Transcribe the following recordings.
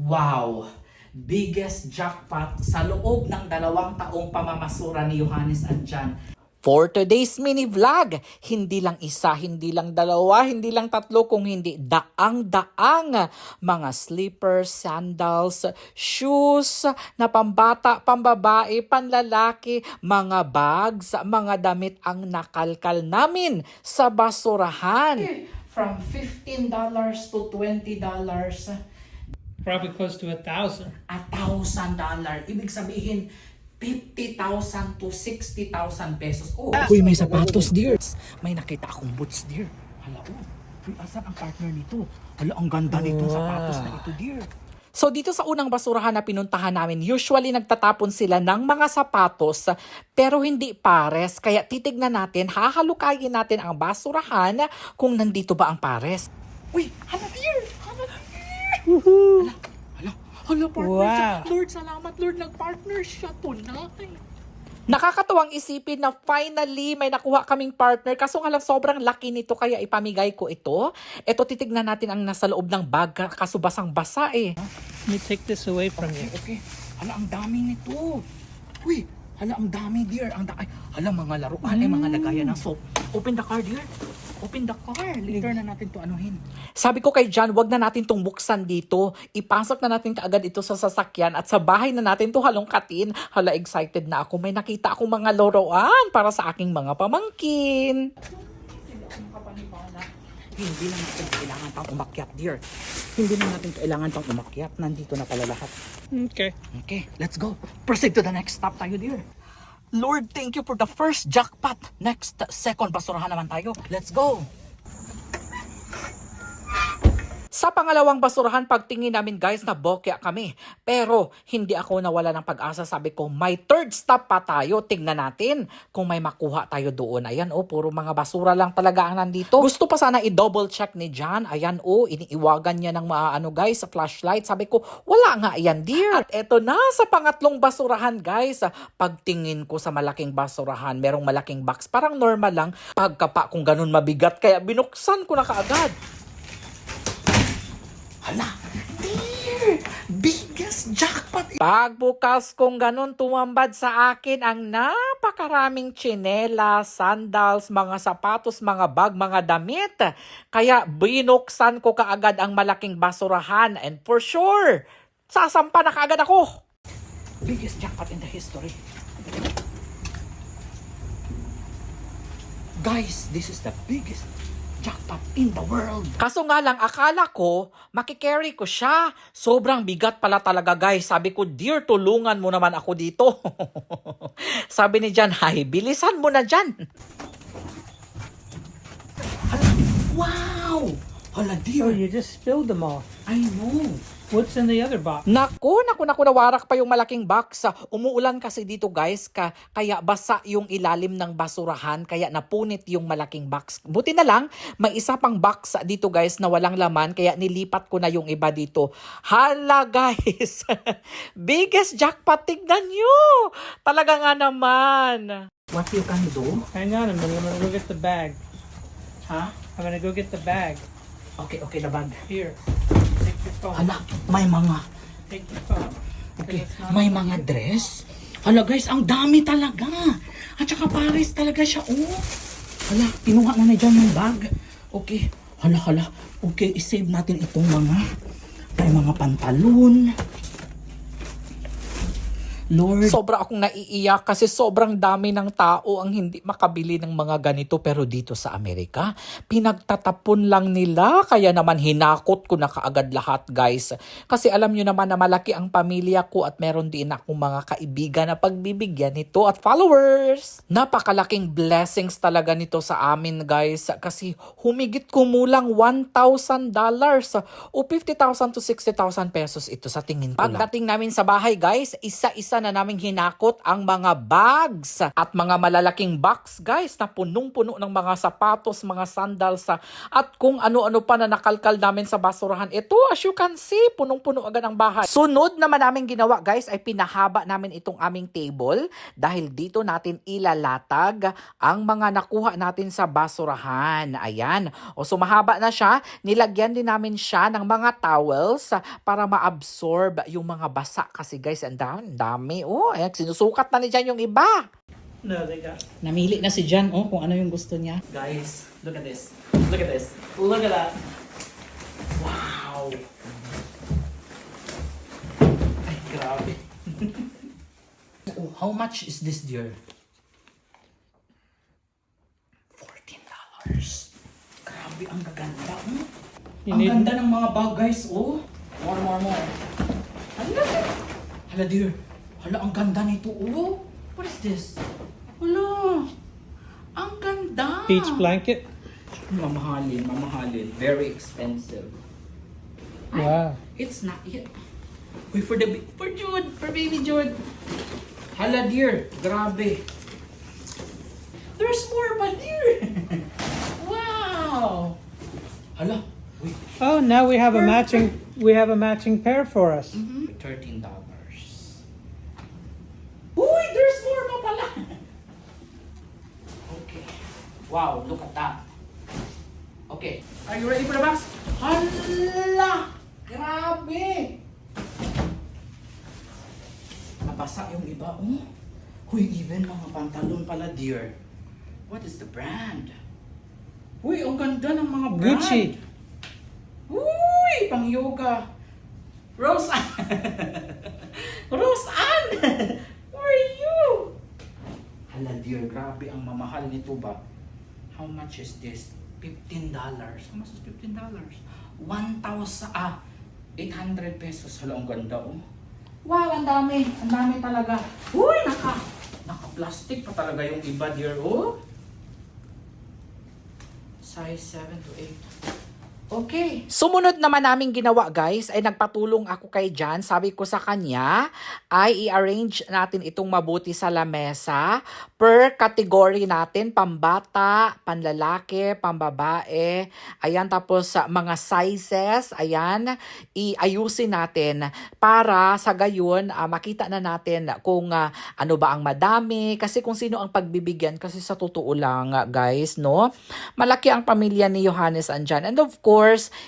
Wow! Biggest jackpot sa loob ng dalawang taong pamamasura ni Johannes at Jan. For today's mini vlog, hindi lang isa, hindi lang dalawa, hindi lang tatlo, kung hindi daang-daang mga slippers, sandals, shoes na pambata, pambabae, panlalaki, mga bags, mga damit ang nakalkal namin sa basurahan. From $15 to $20 Probably close to a thousand. a thousand dollar. Ibig sabihin, 50,000 to 60,000 pesos. Oh, Uy, may sapatos, dear. May nakita akong boots, dear. Hala, oh. Uy, asan ang partner nito? Hala, ang ganda nitong sapatos na ito, dear. So dito sa unang basurahan na pinuntahan namin, usually nagtatapon sila ng mga sapatos pero hindi pares. Kaya titignan natin, hahalukayin natin ang basurahan kung nandito ba ang pares. Uy, hala dear! Hala dear! Hala, hala, hala partner siya. Wow. Lord, salamat Lord, nag-partner siya tunay. Nakakatuwang isipin na finally may nakuha kaming partner kaso nga lang sobrang laki nito kaya ipamigay ko ito. Ito titignan natin ang nasa loob ng bag kaso basang basa eh. Let me take this away from you. Okay. Hala, ang dami nito. Uy, hala, ang dami, dear. Ang da- Ay, hala, mga laruan, eh, mga lagayan ng soap. Open the car, dear. Open the car. Later na natin to anuhin. Sabi ko kay John, wag na natin tong buksan dito. Ipasok na natin kaagad ito sa sasakyan at sa bahay na natin to halongkatin. Hala, excited na ako. May nakita akong mga laruan para sa aking mga pamangkin. Hindi na natin kailangan pang umakyat, dear. Hindi na natin kailangan pang umakyat. Nandito na pala lahat. Okay. Okay, let's go. Proceed to the next stop tayo, dear. Lord, thank you for the first jackpot. Next, second, basurahan naman tayo. Let's go. Sa pangalawang basurahan, pagtingin namin guys, na bokya kami. Pero hindi ako nawala ng pag-asa. Sabi ko, may third stop pa tayo. Tingnan natin kung may makuha tayo doon. Ayan oh, puro mga basura lang talaga ang nandito. Gusto pa sana i-double check ni John. Ayan oh, iniiwagan niya ng mga ano guys, sa flashlight. Sabi ko, wala nga ayan dear. At eto na sa pangatlong basurahan guys. Pagtingin ko sa malaking basurahan, merong malaking box. Parang normal lang. Pagkapa kung ganun mabigat. Kaya binuksan ko na kaagad. Hala, dear! Biggest jackpot! Pagbukas kong ganun, tumambad sa akin ang napakaraming tsinela, sandals, mga sapatos, mga bag, mga damit. Kaya binuksan ko kaagad ang malaking basurahan and for sure, sasampa na kaagad ako. Biggest jackpot in the history. Guys, this is the biggest jackpot in the world. Kaso nga lang, akala ko, makikarry ko siya. Sobrang bigat pala talaga, guys. Sabi ko, dear, tulungan mo naman ako dito. Sabi ni Jan, hay, bilisan mo na, Jan. Hala, wow! Hala, Oh, dear. you just spilled them all. I know. What's in the other box? Naku, naku, naku, nawarak pa yung malaking box. Umuulan kasi dito guys, ka, kaya basa yung ilalim ng basurahan, kaya napunit yung malaking box. Buti na lang, may isa pang box dito guys na walang laman, kaya nilipat ko na yung iba dito. Hala guys, biggest jackpot, tignan nyo. Talaga nga naman. What you can do? Hang on. I'm gonna go get the bag. Ha? I'm gonna go get the bag. Okay, okay, labag. Here. Hala, may mga. Okay, may mga dress. Hala guys, ang dami talaga. At saka pares talaga siya, oh. Hala, kinuha na na dyan yung bag. Okay, hala, hala. Okay, isave natin itong mga, may mga pantalon. Lord. Sobra akong naiiyak kasi sobrang dami ng tao ang hindi makabili ng mga ganito pero dito sa Amerika, pinagtatapon lang nila kaya naman hinakot ko na kaagad lahat guys. Kasi alam nyo naman na malaki ang pamilya ko at meron din akong mga kaibigan na pagbibigyan nito at followers. Napakalaking blessings talaga nito sa amin guys kasi humigit kumulang $1,000 o 50,000 to 60,000 pesos ito sa tingin ko lang. Pagdating namin sa bahay guys, isa-isa na naming hinakot ang mga bags at mga malalaking box guys na punong-puno ng mga sapatos, mga sandals ah, at kung ano-ano pa na nakalkal namin sa basurahan. Ito as you can see, punong-puno agad ang bahay. Sunod naman namin ginawa guys ay pinahaba namin itong aming table dahil dito natin ilalatag ang mga nakuha natin sa basurahan. Ayan. O sumahaba na siya, nilagyan din namin siya ng mga towels ah, para ma-absorb yung mga basa kasi guys, ang dami, ang dami. Oh, ayan, sinusukat na ni Jan yung iba. Got. Namili na si Jan oh kung ano yung gusto niya. Guys, look at this. Look at this. Look at that. Wow. Ay, grabe. oh, how much is this dear? $14. Grabe, ang gaganda. Hmm? You ang need- ganda ng mga bag, guys. Oh, more, more, more. Hala dear. Hala, ang ganda nito. Oh, what is this? Hala, ang ganda. Beach blanket? Mamahalin, mamahalin. Very expensive. Wow. Ay, it's not yet. Wait for the for Jude, for baby Jude. Hala dear, grabe. There's more pa dear. wow. Hala. Wait. Oh, now we have a for, matching we have a matching pair for us. Mm -hmm. $13. Wow, look at that. Okay, are you ready for the box? Hala! Grabe! Nabasa yung iba, oh. Huy, even mga pantalon pala, dear. What is the brand? Uy, ang ganda ng mga brand. Gucci. Uy, pang yoga. Rose Ann. Rose Ann. Where are you? Hala dear, grabe ang mamahal nito ba? How much is this? $15. How much is $15? 1,000, ah, 800 pesos. Hala, ang ganda oh. Wow, ang dami. Ang dami talaga. Uy, naka, naka-plastic pa talaga yung iba dear oh. Size 7 to 8. Okay. Sumunod naman namin ginawa guys ay nagpatulong ako kay Jan. Sabi ko sa kanya ay i-arrange natin itong mabuti sa lamesa per category natin. Pambata, panlalaki, pambabae. Ayan tapos sa mga sizes. Ayan. Iayusin natin para sa gayon ah, makita na natin kung ah, ano ba ang madami. Kasi kung sino ang pagbibigyan. Kasi sa totoo lang ah, guys no. Malaki ang pamilya ni Johannes andyan. And of course,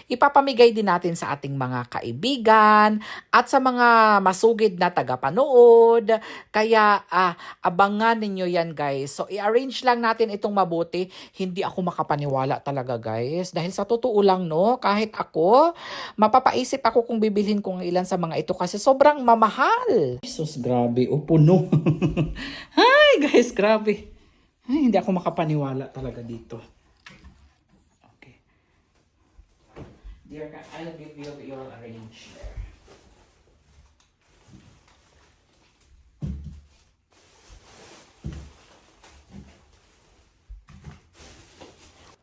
ipapamigay din natin sa ating mga kaibigan at sa mga masugid na tagapanood. Kaya ah, abangan ninyo yan guys. So i-arrange lang natin itong mabuti. Hindi ako makapaniwala talaga guys. Dahil sa totoo lang no, kahit ako, mapapaisip ako kung bibilhin ko ng ilan sa mga ito kasi sobrang mamahal. Jesus, grabe. O, puno. Hi guys, grabe. Ay, hindi ako makapaniwala talaga dito. God, I'll give you your arrange there.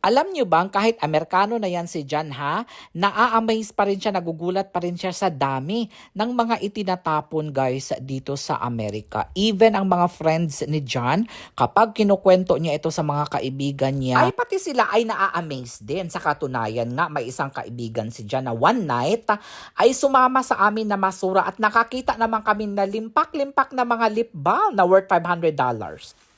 Alam nyo bang kahit Amerikano na yan si John ha, naa-amaze pa rin siya, nagugulat pa rin siya sa dami ng mga itinatapon guys dito sa Amerika. Even ang mga friends ni John, kapag kinukwento niya ito sa mga kaibigan niya, ay pati sila ay naa-amaze din. Sa katunayan nga, may isang kaibigan si John na one night ay sumama sa amin na masura at nakakita naman kami na limpak-limpak na mga lip balm na worth $500.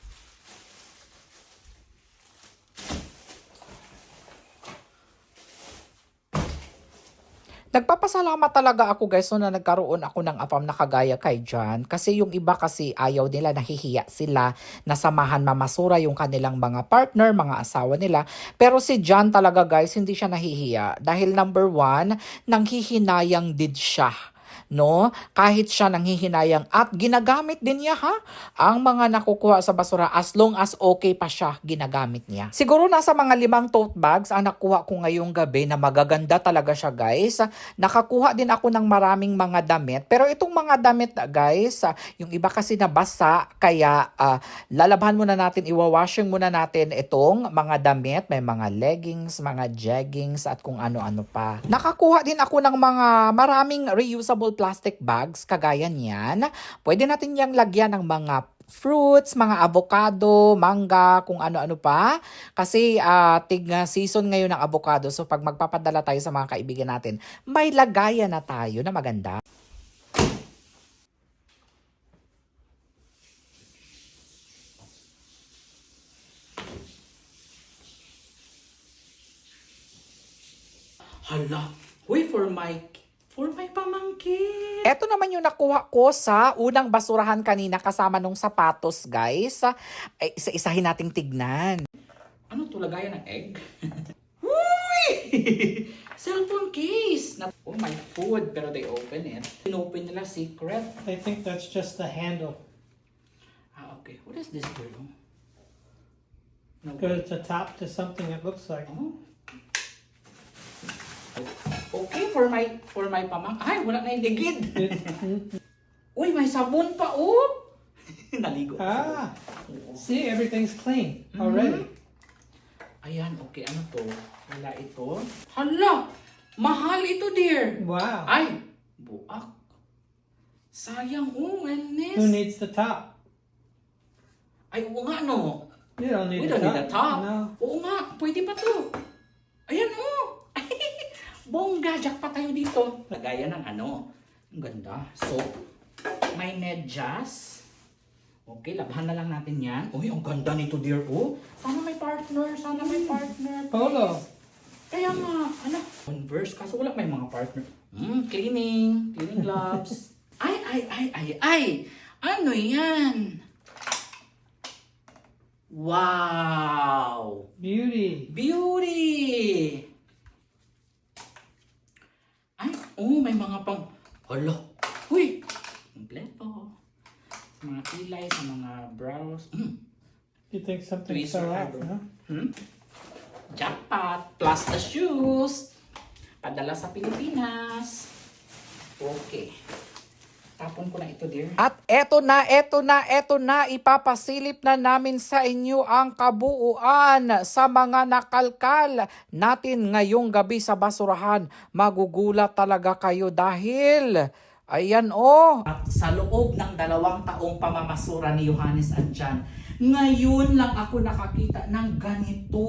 Nagpapasalamat talaga ako guys no, na nagkaroon ako ng apam na kagaya kay John. Kasi yung iba kasi ayaw nila, nahihiya sila, nasamahan mamasura yung kanilang mga partner, mga asawa nila. Pero si John talaga guys, hindi siya nahihiya. Dahil number one, nanghihinayang din siya no? Kahit siya nanghihinayang at ginagamit din niya ha ang mga nakukuha sa basura as long as okay pa siya ginagamit niya. Siguro nasa mga limang tote bags ang nakuha ko ngayong gabi na magaganda talaga siya guys. Nakakuha din ako ng maraming mga damit pero itong mga damit guys, yung iba kasi nabasa kaya ah, lalabhan muna natin, iwawashing muna natin itong mga damit. May mga leggings, mga jeggings at kung ano-ano pa. Nakakuha din ako ng mga maraming reusable plastic bags, kagaya niyan. Pwede natin yang lagyan ng mga fruits, mga avocado, mangga, kung ano-ano pa. Kasi ah, tig ah, season ngayon ng avocado. So pag magpapadala tayo sa mga kaibigan natin, may lagayan na tayo na maganda. Hala, huy for my for my pamangkin. Ito naman yung nakuha ko sa unang basurahan kanina kasama nung sapatos, guys. Ay, isa-isahin nating tignan. Ano to, lagayan ng egg? Huy! Cellphone case! Na- oh, my food. Pero they open it. Inopen nila secret. I think that's just the handle. Ah, okay. What is this, girl? No. Goes to top to something it looks like. Oh. Okay, for my for my pamang. Ay, wala na yung ligid. Uy, may sabon pa, oh! Naligo. ah. Oo. see, everything's clean already. Ayan, okay, ano to? Wala ito. Hala! Mahal ito, dear! Wow. Ay! Buak. Sayang, oh, Who wellness. needs the top? Ay, oo nga, no? You don't need We the don't top. need the top. No. Oo nga, pwede pa to. Ayan, oh. Bongga, jackpot tayo dito. Lagayan ng ano. Ang ganda. So, may medyas. Okay, labhan na lang natin yan. Uy, ang ganda nito, dear. Oh, sana may partner. Sana may partner. Polo. Kaya nga, ano? Converse, kaso wala may mga partner. Hmm, cleaning. Cleaning gloves. ay, ay, ay, ay, ay. Ano yan? Wow! Beauty. Beauty! Ay, oh, may mga pang... Hala! Huy! Kompleto. Sa mga kilay, sa mga brows. Mm. You think something Tweezer fell off, no? Hmm? Jackpot! Plus the shoes! Padala sa Pilipinas. Okay. Tapon ko na ito, dear. At eto na, eto na, eto na. Ipapasilip na namin sa inyo ang kabuuan sa mga nakalkal natin ngayong gabi sa basurahan. Magugulat talaga kayo dahil... Ayan oh. At sa loob ng dalawang taong pamamasura ni Johannes at Jan, ngayon lang ako nakakita ng ganito.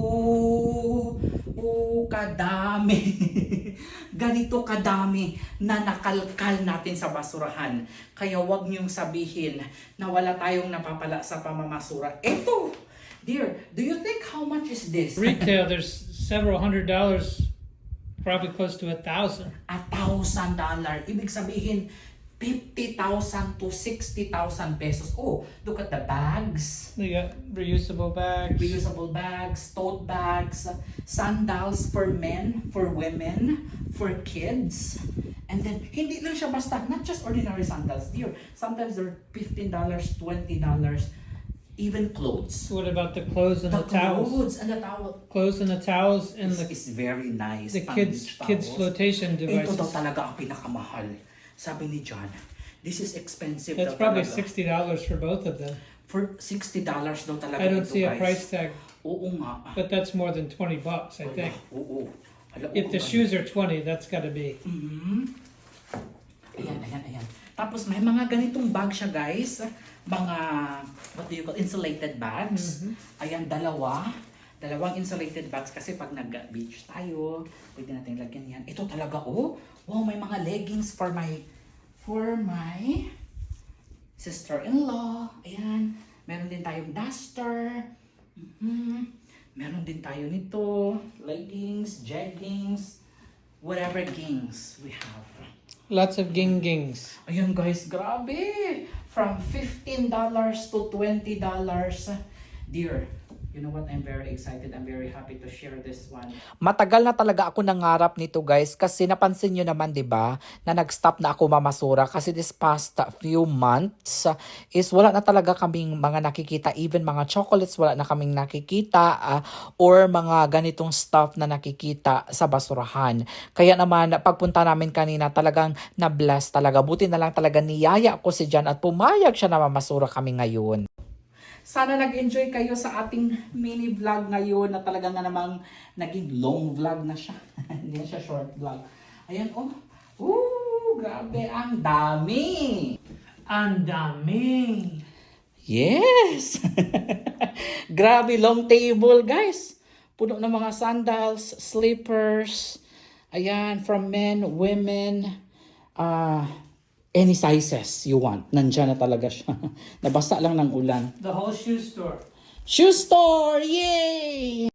Oh, kadami. ganito kadami na nakalkal natin sa basurahan. Kaya wag niyong sabihin na wala tayong napapala sa pamamasura. Eto! Dear, do you think how much is this? Retail, there's several hundred dollars, probably close to a thousand. a thousand dollar. Ibig sabihin, 50,000 to 60,000 pesos. Oh, look at the bags. They got reusable bags. Reusable bags, tote bags, sandals for men, for women, for kids. And then, hindi lang siya basta, not just ordinary sandals. Dear, sometimes they're $15, $20, even clothes. What about the clothes and The the, towels? clothes and the towel. Clothes and the towels and This the is very nice. the kids kids flotation Ito daw devices. talaga ang pinakamahal. Sabi ni John, this is expensive That's probably talaga. sixty dollars for both of them. For $60 daw talaga I don't see a guys. price tag, Oo nga. but that's more than twenty bucks, I Ala, think. Oo. Ala, If the ba? shoes are twenty, that's got to be. Mhm. Ayan, ayan, ayan. Tapos may mga ganitong bag siya, guys. Mga, what do you call, insulated bags. Ayan, dalawa. Dalawang insulated bags kasi pag nag-beach tayo, pwede natin lagyan yan. Ito talaga, oh. Wow, may mga leggings for my, for my sister-in-law. Ayan. Meron din tayong duster. Mhm. Meron din tayo nito. Leggings, jeggings, whatever gings we have. Lots of ging gings. Ayun guys, grabe! From $15 to $20. Dear, you know what? I'm very excited. I'm very happy to share this one. Matagal na talaga ako nangarap nito guys kasi napansin nyo naman 'di ba na nag-stop na ako mamasura kasi this past few months is wala na talaga kaming mga nakikita even mga chocolates wala na kaming nakikita uh, or mga ganitong stuff na nakikita sa basurahan. Kaya naman pagpunta namin kanina talagang na-bless talaga. Buti na lang talaga niyaya ko si Jan at pumayag siya na mamasura kami ngayon. Sana nag-enjoy kayo sa ating mini vlog ngayon na talaga nga namang naging long vlog na siya. Hindi na siya short vlog. Ayan, oh. Ooh, grabe, ang dami. Ang dami. Yes! grabe, long table, guys. Puno ng mga sandals, slippers. Ayan, from men, women, uh, any sizes you want. Nandyan na talaga siya. Nabasa lang ng ulan. The whole shoe store. Shoe store! Yay!